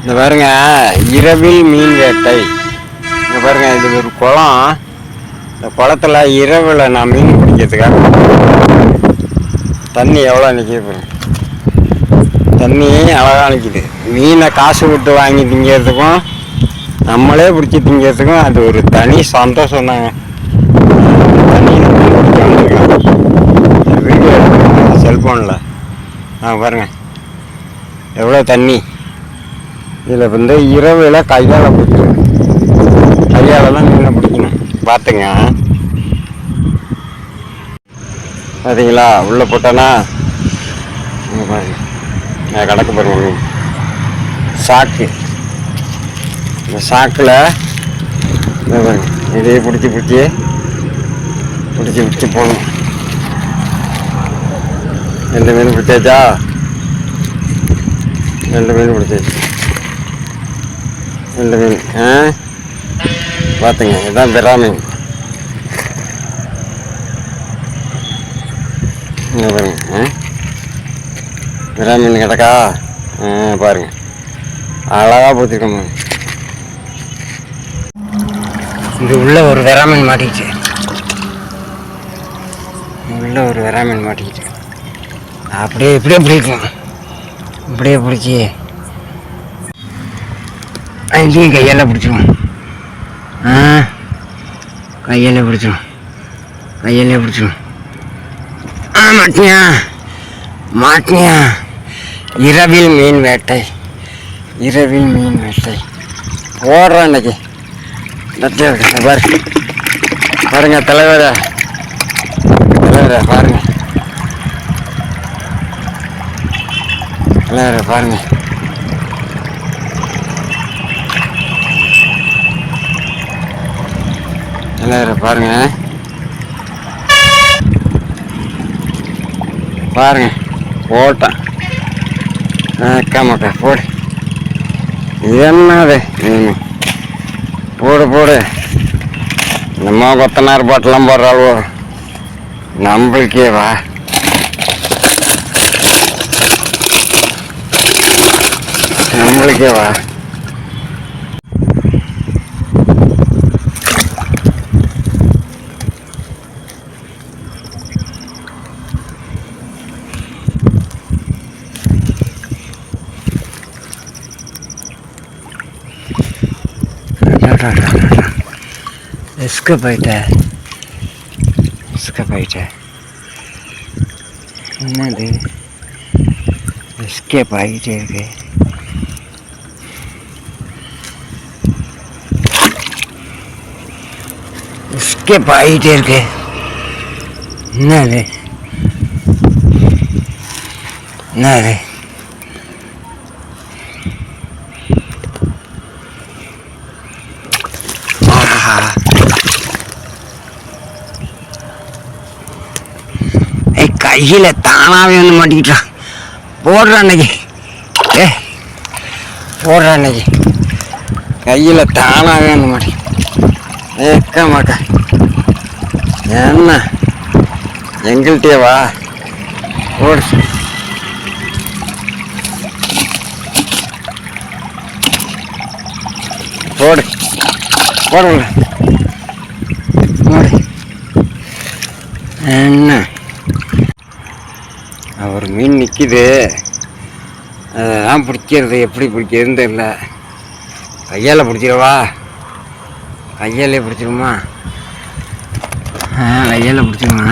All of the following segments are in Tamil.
இந்த பாருங்க இரவில் மீன் வேட்டை. இங்கே பாருங்க இது ஒரு குளம். இந்த குளத்துல இரவில் நான் மீன் பிடிக்கிறதுக்காக தண்ணி எவ்வளோ நிற்கிது பாருங்க. தண்ணி அழகாக நிற்கிது மீனை காசு விட்டு வாங்கி திங்கிறதுக்கும் நம்மளே பிடிச்சி திங்கிறதுக்கும் அது ஒரு தனி சந்தோஷம் தாங்க. வீடியோ செல்ஃபோனில் ஆ பாருங்கள் எவ்வளோ தண்ணி. இதில் வந்து இரவில் கையால் பிடிக்கணும். கையால் தான் மீனை பிடிக்கணும். பார்த்துங்க பார்த்தீங்களா உள்ளே போட்டோன்னா நான் கணக்கு பாருங்க. சாக்கு. இந்த சாக்கில் இதையே பிடிச்சி பிடிச்சி பிடிச்சி பிடிச்சி போகணும் ரெண்டு மீன் பிடிச்சாச்சா? ரெண்டு மீன் பிடிச்சாச்சு. ரெண்டு மீன் ஆ? பார்த்துங்க இதுதான் பெரா மீன் பாருங்க ஆ? பெரா மீன் கிடக்கா ஆ பாருங்க. அழகாக போத்திருக்கோம் இது உள்ள ஒரு வெறா மீன் மாட்டிக்கிச்சு உள்ள ஒரு வெறா மீன் மாட்டிக்கிச்சு. அப்படியே இப்படியே பிடிக்கும். இப்படியே பிடிச்சி. அதுலேயும் கையால் பிடிச்சிரும் ஆ? கையால் பிடிச்சிரும் கையெல்லாம் பிடிச்சிரும் ஆ மாட்டியா? மாட்டியா? இரவில் மீன் வேட்டை. இரவில் மீன் வேட்டை. போடுறேன் இன்னைக்கு. பாரு. பாருங்க தலைவரை. தலைவரை பாருங்க. தலைவரை பாருங்க. தலைவரை பாருங்க. பாருங்க போட்டேன் அக்கா போடு. என்னது? மீன் போடு போடு. நம்ம கொத்தனார் பாட்டெல்லாம் போடுறாளோ நம்மளுக்கே வா. நம்மளுக்கே வா. इसको बैठा है इसको बैठा है ना दे इसके भाई देखे इसके भाई देखे ना दे ना दे கையில் தானாகவே வந்து மாட்டிக்கிட்டான் போடுறான் அன்னைக்கு. ஏ போடுறான் அன்னைக்கு. கையில் தானாகவே வந்து மாட்டி. ஏக்க மாட்டேன் என்ன? எங்கள்கிட்டயே வா. போடு. போடு. போடு போடு. என்ன? ஒரு மீன் நிற்கிது அதெல்லாம் பிடிக்கிறது எப்படி பிடிக்கிறதுன்னு தெரில கையால் பிடிச்சிடவா கையாலே பிடிச்சிருமா? கையால் பிடிச்சிருமா?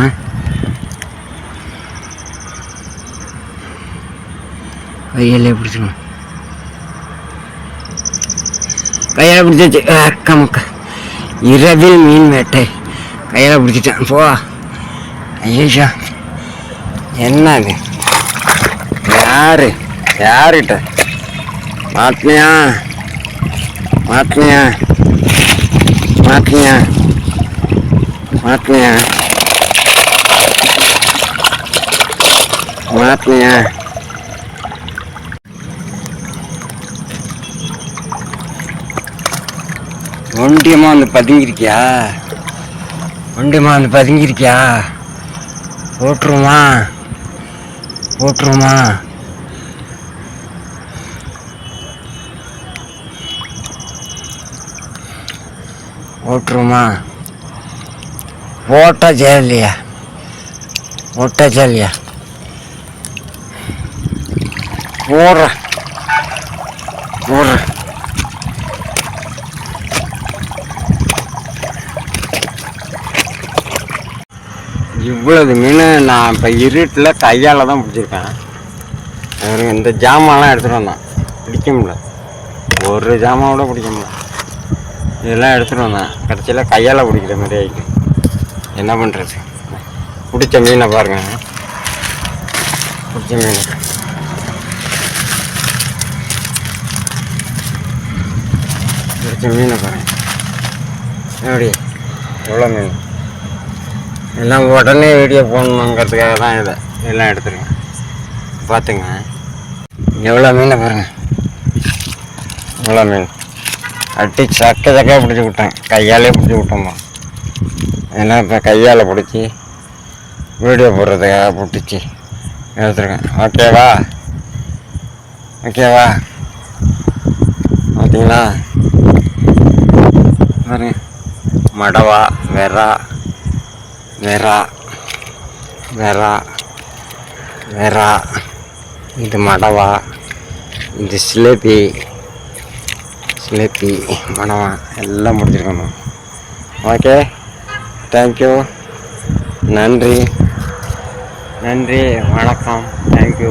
கையாலே பிடிச்சிருமா? கையால் பிடிச்சாச்சு. அக்கா மக்கா. இரவில் மீன் வேட்டை கையால் பிடிச்சிட்டேன். போ. ஐயா என்ன அது யாரு? யாருகிட்ட? மாட்டினியா மாட்டினியா மாட்டினியா மாட்டினியா மாட்டினியா ஒண்டியமாக வந்து பதுங்கிருக்கியா? ஒண்டியமாக வந்து பதுங்கிருக்கியா? ஓட்டுருமா ஓட்டுருமா ஓட்டுருமா ஓட்ட இல்லையா ஓட்ட ஜெயலியா ஓடுறேன் ஓடுறேன் இவ்வளவு மீன் நான் இப்போ இருட்டில் கையால் தான் பிடிச்சிருக்கேன். இந்த ஜாமான்லாம் எடுத்துகிட்டு வந்தான். பிடிக்க முடியல. ஒரு ஜாமான் கூட பிடிக்க முடியல. இதெல்லாம் எடுத்துகிட்டு வந்தேன். கடைசியில் கையால் பிடிக்கிற மாதிரி ஆகிட்டு என்ன பண்ணுறது பிடிச்ச மீனை பாருங்கள் பிடிச்ச மீன். பிடிச்ச மீனை பாருங்கள் எப்படி எவ்வளோ மீன்? எல்லாம் உடனே வீடியோ போடணுங்கிறதுக்காக தான் இதை. எல்லாம் எடுத்துருக்கேன். பார்த்துங்க. எவ்வளோ மீனை பாருங்கள் எவ்வளோ மீன்? அட்டி சக்க சக்கையாக பிடிச்சி விட்டேன். கையாலே பிடிச்சி விட்டோம்மா. ஏன்னா இப்போ கையால் பிடிச்சி வீடியோ போடுறதுக்காக பிடிச்சி எடுத்துருக்கேன். ஓகேவா ஓகேவா பார்த்தீங்களா பாருங்க. மடவா வெறா வெறா வெறா வெறா. இது மடவா. இது சிலேபி. சிலேபி மடவா எல்லாம் முடிச்சிருக்கணும் ஓகே தேங்க்யூ நன்றி. நன்றி வணக்கம். தேங்க்யூ